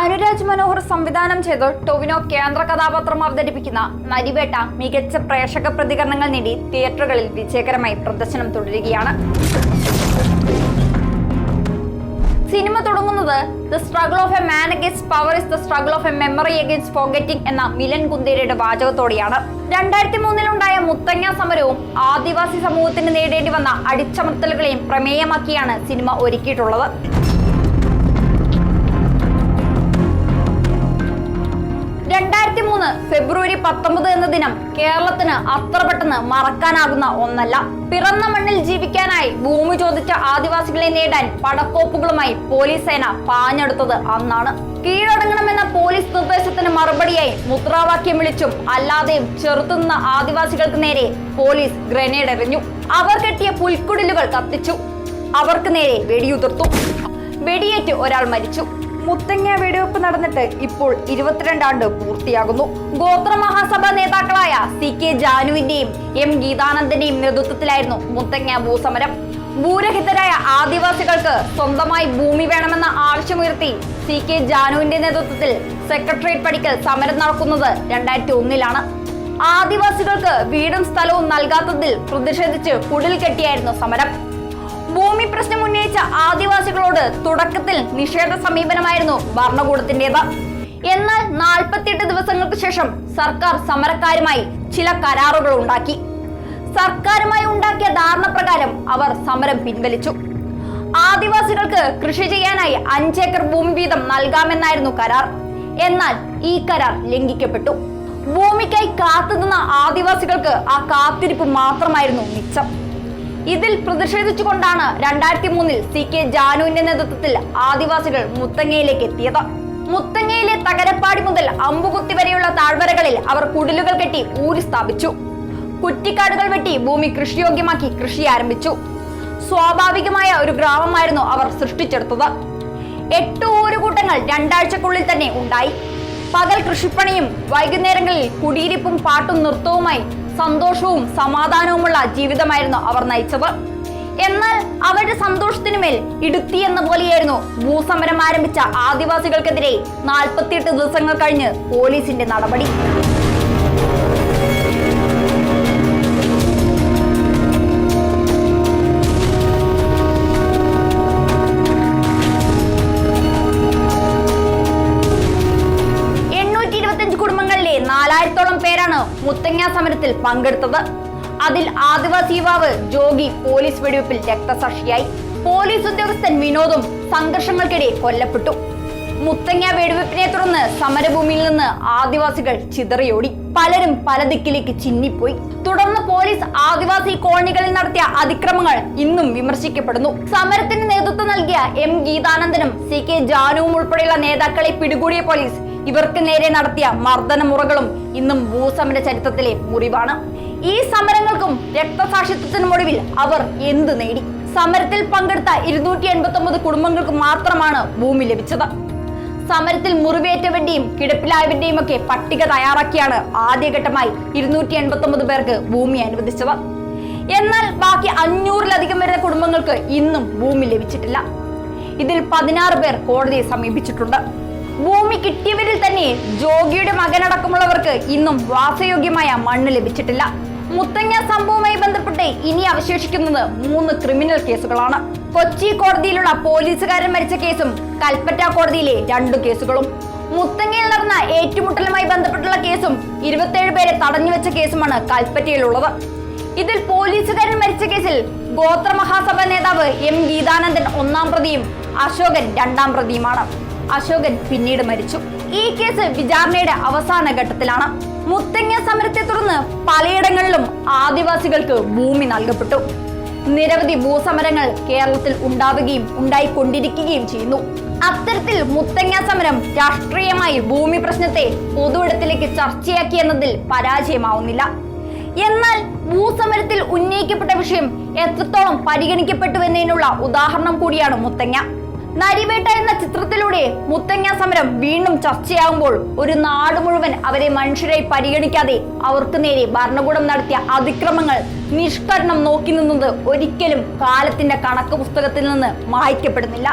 അനുരാജ് മനോഹർ സംവിധാനം ചെയ്ത് ടൊവിനോ കേന്ദ്ര കഥാപാത്രം അവതരിപ്പിക്കുന്ന നരിവേട്ട മികച്ച പ്രേക്ഷക പ്രതികരണങ്ങൾ നേടി തിയേറ്ററുകളിൽ വിജയകരമായി പ്രദർശനം തുടരുകയാണ്. സിനിമ തുടങ്ങുന്നത് the struggle of a man against power is the struggle of a memory against forgetting എന്ന മിലൻ കുന്തേരയുടെ വാചകത്തോടെയാണ്. രണ്ടായിരത്തി മൂന്നിലുണ്ടായ മുത്തങ്ങ സമരവും ആദിവാസി സമൂഹത്തിന് നേടേണ്ടി വന്ന അടിച്ചമർത്തലുകളെയും പ്രമേയമാക്കിയാണ് സിനിമ ഒരുക്കിയിട്ടുള്ളത്. ഫെബ്രുവരി പത്തൊമ്പത് എന്ന ദിനം കേരളത്തിന് അത്ര പെട്ടെന്ന് മറക്കാനാകുന്ന ഒന്നല്ല. പിറന്ന മണ്ണിൽ ജീവിക്കാനായി ഭൂമി ചോദിച്ച ആദിവാസികളെ നേടാൻ പടക്കോപ്പുകളുമായി പോലീസ് സേന പാഞ്ഞെടുത്തത് അന്നാണ്. കീഴടങ്ങണമെന്ന പോലീസ് നിർദ്ദേശത്തിന് മറുപടിയായി മുദ്രാവാക്യം വിളിച്ചും അല്ലാതെയും ചെറുത്തുനിന്ന ആദിവാസികൾക്ക് നേരെ പോലീസ് ഗ്രനേഡ് എറിഞ്ഞു. അവർ കെട്ടിയ പുൽക്കുടലുകൾ കത്തിച്ചു. അവർക്ക് നേരെ വെടിയുതിർത്തു. വെടിയേറ്റ് ഒരാൾ മരിച്ചു. മുത്തങ്ങ വെടിവെപ്പ് നടന്നിട്ട് ഇപ്പോൾ ഇരുപത്തിരണ്ടാണ്ട് പൂർത്തിയാകുന്നു. ഗോത്ര മഹാസഭ നേതാക്കളായ സി കെ ജാനുവിന്റെയും എം ഗീതാനന്ദന്റെയും നേതൃത്വത്തിലായിരുന്നു മുത്തങ്ങ ഭൂസമരം. ഭൂരഹിതരായ ആദിവാസികൾക്ക് സ്വന്തമായി ഭൂമി വേണമെന്ന ആവശ്യമുയർത്തി സി കെ ജാനുവിന്റെ നേതൃത്വത്തിൽ സെക്രട്ടേറിയറ്റ് പടിക്കൽ സമരം നടക്കുന്നത് രണ്ടായിരത്തി ഒന്നിലാണ് ആദിവാസികൾക്ക് വീടും സ്ഥലവും നൽകാത്തതിൽ പ്രതിഷേധിച്ച് കുടിൽ കെട്ടിയായിരുന്നു സമരം. ഭൂമി പ്രശ്നം ഉന്നയിച്ച ആദിവാസികളോട് തുടക്കത്തിൽ നിഷേധ സമീപനമായിരുന്നു ഭരണകൂടത്തിന്റേത് എന്നാൽ നാൽപ്പത്തിയെട്ട് ദിവസങ്ങൾക്ക് ശേഷം സർക്കാർ സമരക്കാരുമായി ചില കരാറുകൾ ഉണ്ടാക്കി. സർക്കാരുമായി ഉണ്ടാക്കിയ ധാരണ പ്രകാരം അവർ സമരം പിൻവലിച്ചു. ആദിവാസികൾക്ക് കൃഷി ചെയ്യാനായി അഞ്ചേക്കർ ഭൂമി വീതം നൽകാമെന്നായിരുന്നു കരാർ. എന്നാൽ ഈ കരാർ ലംഘിക്കപ്പെട്ടു. ഭൂമിക്കായി കാത്തുനിന്ന ആദിവാസികൾക്ക് ആ കാത്തിരിപ്പ് മാത്രമായിരുന്നു മിച്ചം. ഇതിൽ പ്രതിഷേധിച്ചുകൊണ്ടാണ് രണ്ടായിരത്തി മൂന്നിൽ സി കെ ജാനുവിന്റെ നേതൃത്വത്തിൽ ആദിവാസികൾ മുത്തങ്ങയിലേക്ക് എത്തിയത്. മുത്തങ്ങയിലെ തകരപ്പാടി മുതൽ അമ്പുകുത്തി വരെയുള്ള താഴ്വരകളിൽ അവർ കുടിലുകൾ കെട്ടി ഊരി സ്ഥാപിച്ചു. കുറ്റിക്കാടുകൾ വെട്ടി ഭൂമി കൃഷിയോഗ്യമാക്കി കൃഷി ആരംഭിച്ചു. സ്വാഭാവികമായ ഒരു ഗ്രാമമായിരുന്നു അവർ സൃഷ്ടിച്ചെടുത്തത്. എട്ട് ഊരുകൂട്ടങ്ങൾ രണ്ടാഴ്ചക്കുള്ളിൽ തന്നെ ഉണ്ടായി. പകൽ കൃഷിപ്പണിയും വൈകുന്നേരങ്ങളിൽ കുടിയിരിപ്പും പാട്ടും നൃത്തവുമായി സന്തോഷവും സമാധാനവുമുള്ള ജീവിതമായിരുന്നു അവർ നയിച്ചത്. എന്നാൽ അവരുടെ സന്തോഷത്തിനു മേൽ ഇടുത്തി എന്ന പോലെയായിരുന്നു ഭൂസമരം ആരംഭിച്ച ആദിവാസികൾക്കെതിരെ നാൽപ്പത്തിയെട്ട് ദിവസങ്ങൾ കഴിഞ്ഞ് പോലീസിന്റെ നടപടി. നാലായിരത്തോളം പേരാണ് മുത്തങ്ങ സമരത്തിൽ പങ്കെടുത്തത്. അതിൽ ആദിവാസി യുവാവ് ജോഗി പോലീസ് വെടിവെപ്പിൽ രക്തസാക്ഷിയായി. പോലീസ് ഉദ്യോഗസ്ഥൻ വിനോദും സംഘർഷങ്ങൾക്കിടെ കൊല്ലപ്പെട്ടു. മുത്തങ്ങ വെടിവെപ്പിനെ തുടർന്ന് സമരഭൂമിയിൽ നിന്ന് ആദിവാസികൾ ചിതറിയോടി. പലരും പല ദിക്കിലേക്ക് ചിന്നിപ്പോയി. തുടർന്ന് പോലീസ് ആദിവാസി കോളനികളിൽ നടത്തിയ അതിക്രമങ്ങൾ ഇന്നും വിമർശിക്കപ്പെടുന്നു. സമരത്തിന് നേതൃത്വം നൽകിയ എം ഗീതാനന്ദനും സി കെ ജാനുവും ഉൾപ്പെടെയുള്ള നേതാക്കളെ പിടികൂടിയ പോലീസ് ഇവർക്ക് നേരെ നടത്തിയ മർദ്ദന മുറകളും ഇന്നും ഭൂസമര ചരിത്രത്തിലെ മുറിവാണ്. ഈ സമരങ്ങൾക്കും രക്തസാക്ഷിത്വത്തിനും ഒടുവിൽ അവർ എന്ത് നേടി? സമരത്തിൽ പങ്കെടുത്ത ഇരുന്നൂറ്റി എൺപത്തി ഒമ്പത് കുടുംബങ്ങൾക്ക് മാത്രമാണ് ഭൂമി ലഭിച്ചത്. സമരത്തിൽ മുറിവേറ്റവന്റെയും കിടപ്പിലായവന്റെയും ഒക്കെ പട്ടിക തയ്യാറാക്കിയാണ് ആദ്യഘട്ടമായി ഇരുന്നൂറ്റി എൺപത്തി ഒമ്പത് പേർക്ക് ഭൂമി അനുവദിച്ചത്. എന്നാൽ ബാക്കി അഞ്ഞൂറിലധികം വരുന്ന കുടുംബങ്ങൾക്ക് ഇന്നും ഭൂമി ലഭിച്ചിട്ടില്ല. ഇതിൽ പതിനാറ് പേർ കോടതിയെ സമീപിച്ചിട്ടുണ്ട്. ഭൂമി കിട്ടിയവരിൽ തന്നെ ജോഗിയുടെ മകനടക്കമുള്ളവർക്ക് ഇന്നും വാസയോഗ്യമായ മണ്ണ് ലഭിച്ചിട്ടില്ല. മുത്തങ്ങ സംഭവവുമായി ബന്ധപ്പെട്ട് ഇനി അവശേഷിക്കുന്നത് മൂന്ന് ക്രിമിനൽ കേസുകളാണ്. കൊച്ചി കോടതിയിലുള്ള പോലീസുകാരൻ മരിച്ച കേസും കൽപ്പറ്റ കോടതിയിലെ രണ്ടു കേസുകളും. മുത്തങ്ങയിൽ നടന്ന ഏറ്റുമുട്ടലുമായി ബന്ധപ്പെട്ടുള്ള കേസും ഇരുപത്തിയേഴ് പേരെ തടഞ്ഞു വെച്ച കേസുമാണ് കൽപ്പറ്റയിലുള്ളത്. ഇതിൽ പോലീസുകാരൻ മരിച്ച കേസിൽ ഗോത്രമഹാസഭ നേതാവ് എം ഗീതാനന്ദൻ ഒന്നാം പ്രതിയും അശോകൻ രണ്ടാം പ്രതിയുമാണ്. അശോകൻ പിന്നീട് മരിച്ചു. ഈ കേസ് വിചാരണയുടെ അവസാന ഘട്ടത്തിലാണ്. മുത്തങ്ങ സമരത്തെ തുടർന്ന് പലയിടങ്ങളിലും ആദിവാസികൾക്ക് ഭൂമി നൽകപ്പെട്ടു. നിരവധി ഭൂസമരങ്ങൾ കേരളത്തിൽ ഉണ്ടാവുകയും ഉണ്ടായിക്കൊണ്ടിരിക്കുകയും ചെയ്യുന്നു. അത്തരത്തിൽ മുത്തങ്ങ സമരം രാഷ്ട്രീയമായി ഭൂമി പ്രശ്നത്തെ പൊതുവിടത്തിലേക്ക് ചർച്ചയാക്കി എന്നതിൽ പരാജയമാവുന്നില്ല. എന്നാൽ ഭൂസമരത്തിൽ ഉന്നയിക്കപ്പെട്ട വിഷയം എത്രത്തോളം പരിഗണിക്കപ്പെട്ടു എന്നതിനുള്ള ഉദാഹരണം കൂടിയാണ് മുത്തങ്ങ. നരിവേട്ട എന്ന ചിത്രത്തിലൂടെ മുത്തങ്ങ സമരം വീണ്ടും ചർച്ചയാകുമ്പോൾ ഒരു നാട് മുഴുവൻ അവരെ മനുഷ്യരായി പരിഗണിക്കാതെ അവർക്ക് നേരെ ഭരണകൂടം നടത്തിയ അതിക്രമങ്ങൾ നിഷ്കരണം നോക്കി നിന്നത് ഒരിക്കലും കാലത്തിന്റെ കണക്ക് പുസ്തകത്തിൽ നിന്ന് മായ്ക്കപ്പെടുന്നില്ല.